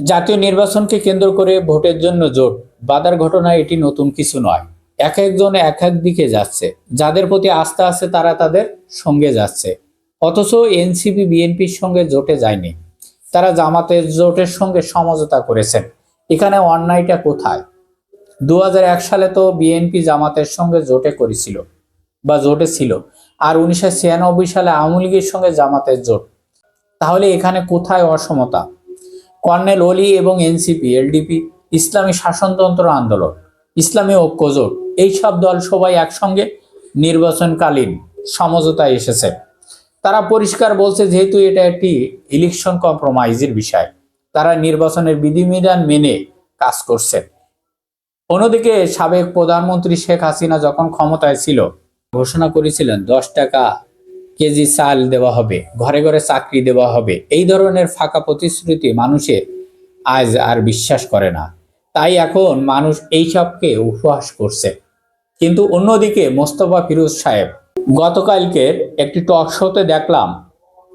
জাতীয় নির্বাচনকে কেন্দ্র করে ভোটের জন্য জোট, বাধার ঘটনা এটি নতুন কিছু নয়। এক একজন এক এক দিকে যাচ্ছে। যাদের প্রতি আস্থা আছে তারা তাদের সঙ্গে যাচ্ছে। অথচ এনসিপি, বিএনপির সঙ্গে জোটে যায়নি। তারা জামাতের জোটের সঙ্গে সমঝোতা করেছেন। এখানে অন্যায়টা কোথায়? দু হাজার এক সালে তো বিএনপি জামাতের সঙ্গে জোটে করেছিল বা জোটে ছিল। আর উনিশশো ছিয়ানব্বই সালে আওয়ামী লীগের সঙ্গে জামাতের জোট। তাহলে এখানে কোথায় অসমতা? কর্নেল ওলি এবং এনসিপি, এলডিপি, ইসলামী শাসনতন্ত্র আন্দোলন, ইসলামী ঐক্যজোট এই সব দল সবাই একসঙ্গে নির্বাচনকালীন সমঝোতায় এসেছে। তারা পরিষ্কার বলছে যেহেতু এটা একটি ইলেকশন কম্প্রোমাইজের বিষয়, তারা নির্বাচনের বিধিবিধান মেনে কাজ করছে। অন্যদিকে সাবেক প্রধানমন্ত্রী শেখ হাসিনা যখন ক্ষমতায় ছিল, ঘোষণা করেছিলেন দশ টাকা কেজি চাল দেওয়া হবে, ঘরে ঘরে চাকরি দেওয়া হবে। এই ধরনের ফাঁকা প্রতিশ্রুতি মানুষের আজ আর বিশ্বাস করে না। তাই এখন মানুষ এই সবকে উপহাস করছে। কিন্তু অন্যদিকে মোস্তফা ফিরোজ সাহেব গতকালকের একটি টক শোতে দেখলাম,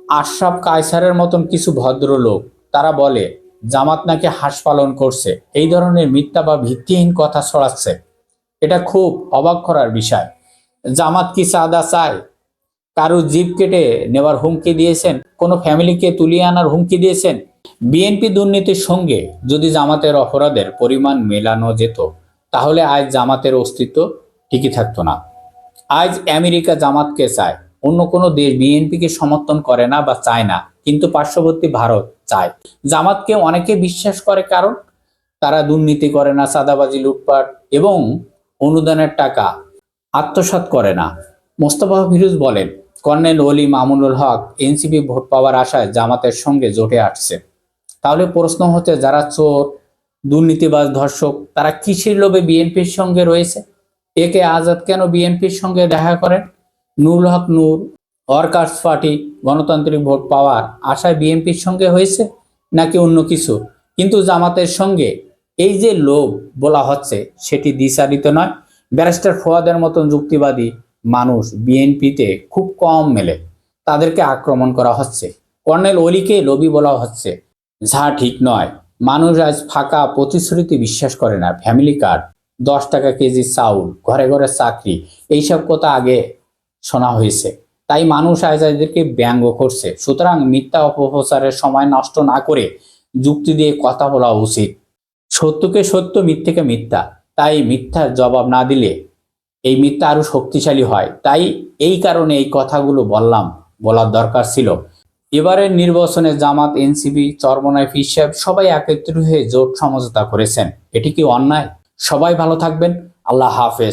আশরাফ কায়সারের মতন কিছু ভদ্রলোক, তারা বলে, জামাত নাকি হাঁস পালন করছে, এই ধরনের মিথ্যা বা ভিত্তিহীন কথা ছড়াচ্ছে। এটা খুব অবাক করার বিষয়। জামাত কি চাঁদা চায়? কারও জিপ কেটে নেওয়ার হুমকি দিয়েছেন? কোনো ফ্যামিলিকে তুলিয়ে আনার হুমকি দিয়েছেন? বিএনপি দুর্নীতির সঙ্গে যদি জামাতের অপরাধের পরিমাণ মেলানো যেত, তাহলে আজ জামাতের অস্তিত্ব টিকে থাকতো না। আজ আমেরিকা জামাতকে চায়। অন্য কোনো দেশ বিএনপিকে সমর্থন করে না বা চায় না, কিন্তু পার্শ্ববর্তী ভারত চায়। জামাতকে অনেকে বিশ্বাস করে, কারণ তারা দুর্নীতি করে না, চাঁদাবাজি, লুটপাট এবং অনুদানের টাকা আত্মসাৎ করে না। মোস্তফা ফিরুজ বলেন colonel Oli Mamunul Haque NCP vote পাওয়ার আশায় জামাতের সঙ্গে জোটে আসছে। তাহলে প্রশ্ন হচ্ছে, যারা চোর, দুর্নীতিবাজ ধর্ষক, তারা কিসের লোভে বিএনপির সঙ্গে রয়েছে? একে আজাদ কেন বিএনপির সঙ্গে দেখা করেন? নুরুল হক নূর ওয়ার্কার্স পার্টি গণতান্ত্রিক ভোট পাওয়ার আশায় বিএনপির সঙ্গে হয়েছে নাকি অন্য কিছু? কিন্তু জামাতের সঙ্গে এই যে লোভ বলা হচ্ছে, সেটি দ্বিচারিত নয়। ব্যারিস্টার ফোয়াদের মতন যুক্তিবাদী মানুষ বিএনপিতে খুব কম মেলে। তাদেরকে আক্রমণ করা হচ্ছে। কর্নেল অলিকে লোভী বলা হচ্ছে। যা ঠিক নয়। মানুষ আজ ফাঁকা প্রতিশ্রুতি বিশ্বাস করে না। ফ্যামিলি কার্ড, দশ টাকা কেজি চাউল, ঘরে ঘরে চাকরি, এইসব কথা আগে শোনা হয়েছে। তাই মানুষ আজ এদেরকে ব্যঙ্গ করছে। সুতরাং মিথ্যা অপপ্রচারের সময় নষ্ট না করে যুক্তি দিয়ে কথা বলা উচিত। সত্যকে সত্য, মিথ্যেকে মিথ্যা। তাই মিথ্যার জবাব না দিলে এই মিথ্যা আরও শক্তিশালী হয়। তাই এই কারণে এই কথাগুলো বললাম, বলার দরকার ছিল। এবারের নির্বাচনে জামাত, এনসিপি চরমনায় ফির সাহেব সবাই একত্রিত হয়ে জোট সমঝোতা করেছেন। এটি কি অন্যায়? সবাই ভালো থাকবেন। আল্লাহ হাফেজ।